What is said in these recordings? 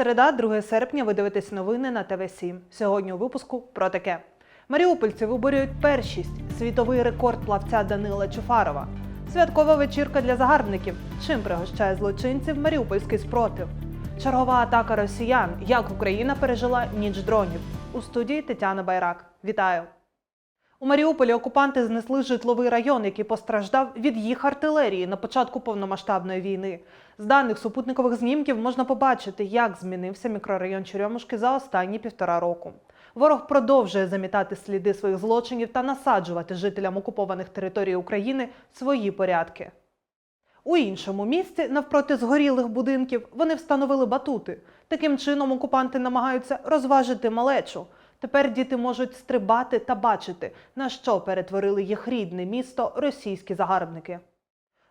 Середа, 2 серпня, ви дивитесь новини на ТВ 7 Сьогодні у випуску про таке. Маріупольці виборюють першість. Світовий рекорд плавця Данила Чуфарова. Святкова вечірка для загарбників. Чим пригощає злочинців Маріупольський спротив? Чергова атака росіян. Як Україна пережила ніч дронів? У студії Тетяна Байрак. Вітаю! У Маріуполі окупанти знесли житловий район, який постраждав від їх артилерії на початку повномасштабної війни. З даних супутникових знімків можна побачити, як змінився мікрорайон Черемушки за останні півтора року. Ворог продовжує замітати сліди своїх злочинів та насаджувати жителям окупованих територій України свої порядки. У іншому місці, навпроти згорілих будинків, вони встановили батути. Таким чином окупанти намагаються розважити малечу. Тепер діти можуть стрибати та бачити, на що перетворили їх рідне місто російські загарбники.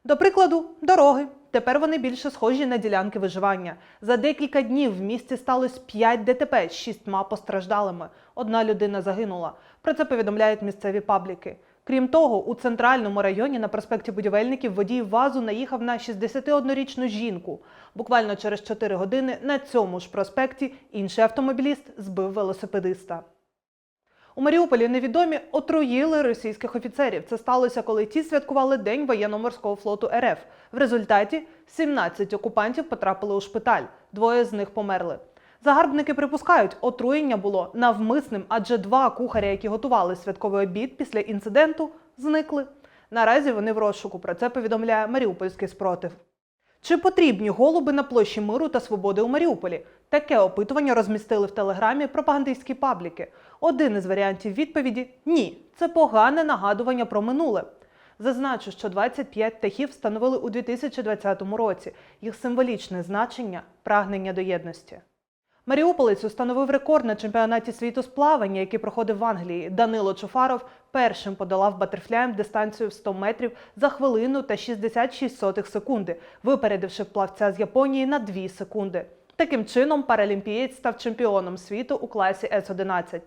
До прикладу, дороги. Тепер вони більше схожі на ділянки виживання. За декілька днів в місті сталося 5 ДТП з шістьма постраждалими. Одна людина загинула. Про це повідомляють місцеві пабліки. Крім того, у центральному районі на проспекті будівельників водій вазу наїхав на 61-річну жінку. Буквально через 4 години на цьому ж проспекті інший автомобіліст збив велосипедиста. У Маріуполі невідомі отруїли російських офіцерів. Це сталося, коли ті святкували День воєнно-морського флоту РФ. В результаті 17 окупантів потрапили у шпиталь. Двоє з них померли. Загарбники припускають, отруєння було навмисним, адже два кухаря, які готували святковий обід після інциденту, зникли. Наразі вони в розшуку. Про це повідомляє Маріупольський спротив. Чи потрібні голуби на площі миру та свободи у Маріуполі? Таке опитування розмістили в телеграмі пропагандистські пабліки. Один із варіантів відповіді ні. Це погане нагадування про минуле. Зазначу, що 25 птахів встановили у 2020 році. Їх символічне значення прагнення до єдності. Маріуполець установив рекорд на чемпіонаті світу з плавання, який проходив в Англії. Данило Чуфаров першим подолав батерфляєм дистанцію в 100 метрів за хвилину та 66 сотих секунди, випередивши плавця з Японії на 2 секунди. Таким чином, паралімпієць став чемпіоном світу у класі С-11.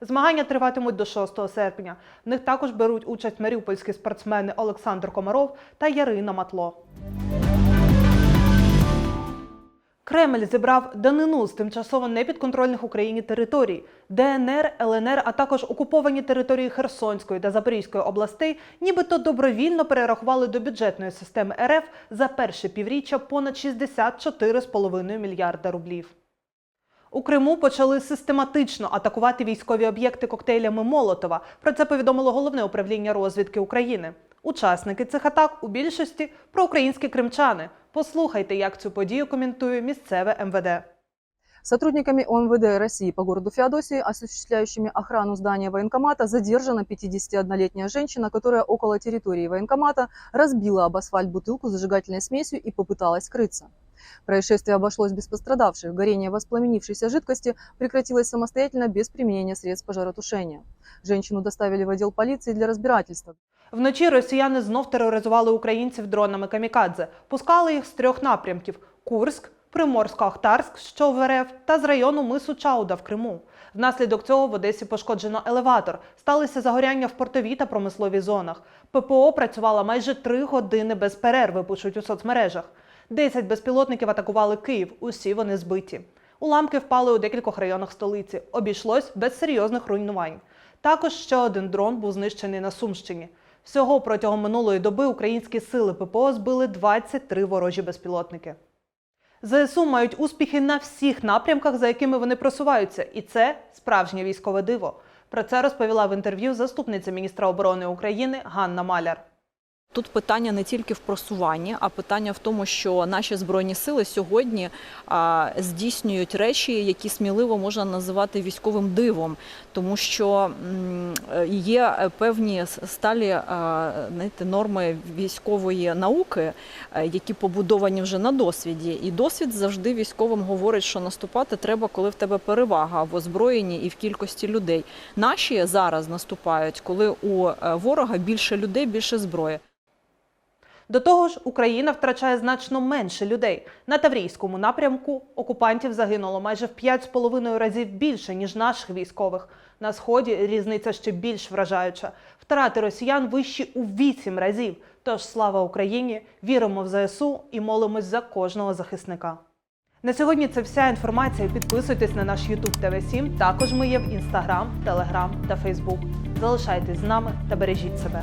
Змагання триватимуть до 6 серпня. В них також беруть участь маріупольські спортсмени Олександр Комаров та Ярина Матло. Кремль зібрав данину з тимчасово непідконтрольних Україні територій. ДНР, ЛНР, а також окуповані території Херсонської та Запорізької областей, нібито добровільно перерахували до бюджетної системи РФ за перше півріччя понад 64,5 мільярда рублів. У Криму почали систематично атакувати військові об'єкти коктейлями Молотова. Про це повідомило головне управління розвідки України. Учасники цих атак у більшості проукраїнські кримчани. Послухайте, як цю подію коментує місцеве МВД. Сотрудниками ОМВД России по городу Феодосии, осуществляющими охрану здания военкомата, задержана 51-летняя женщина, которая около территории военкомата разбила об асфальт бутылку с зажигательной смесью и попыталась скрыться. Происшествие обошлось без пострадавших. Горение воспламенившейся жидкости прекратилось самостоятельно без применения средств пожаротушения. Женщину доставили в отдел полиции для разбирательства. Вночі росіяни знов тероризували українців дронами камікадзе. Пускали їх з трьох напрямків: Курськ, Приморсько-Ахтарськ, що в РФ, та з району мису Чауда в Криму. Внаслідок цього в Одесі пошкоджено елеватор. Сталися загоряння в портовій та промисловій зонах. ППО працювала майже три години без перерви, пишуть у соцмережах. Десять безпілотників атакували Київ. Усі вони збиті. Уламки впали у декількох районах столиці. Обійшлось без серйозних руйнувань. Також ще один дрон був знищений на Сумщині. Всього протягом минулої доби українські сили ППО збили 23 ворожі безпілотники. ЗСУ мають успіхи на всіх напрямках, за якими вони просуваються, і це справжнє військове диво. Про це розповіла в інтерв'ю заступниця міністра оборони України Ганна Маляр. Тут питання не тільки в просуванні, а питання в тому, що наші збройні сили сьогодні здійснюють речі, які сміливо можна називати військовим дивом, тому що є певні сталі знаєте, норми військової науки, е, які побудовані вже на досвіді. І досвід завжди військовим говорить, що наступати треба, коли в тебе перевага в озброєнні і в кількості людей. Наші зараз наступають, коли у е, ворога більше людей, більше зброї. До того ж, Україна втрачає значно менше людей. На Таврійському напрямку окупантів загинуло майже в 5,5 разів більше, ніж наших військових. На сході різниця ще більш вражаюча. Втрати росіян вищі у 8 разів. Тож слава Україні! Віримо в ЗСУ і молимось за кожного захисника. На сьогодні це вся інформація. Підписуйтесь на наш YouTube tv 7 Також ми є в Instagram, Telegram та Facebook. Залишайтесь з нами та бережіть себе.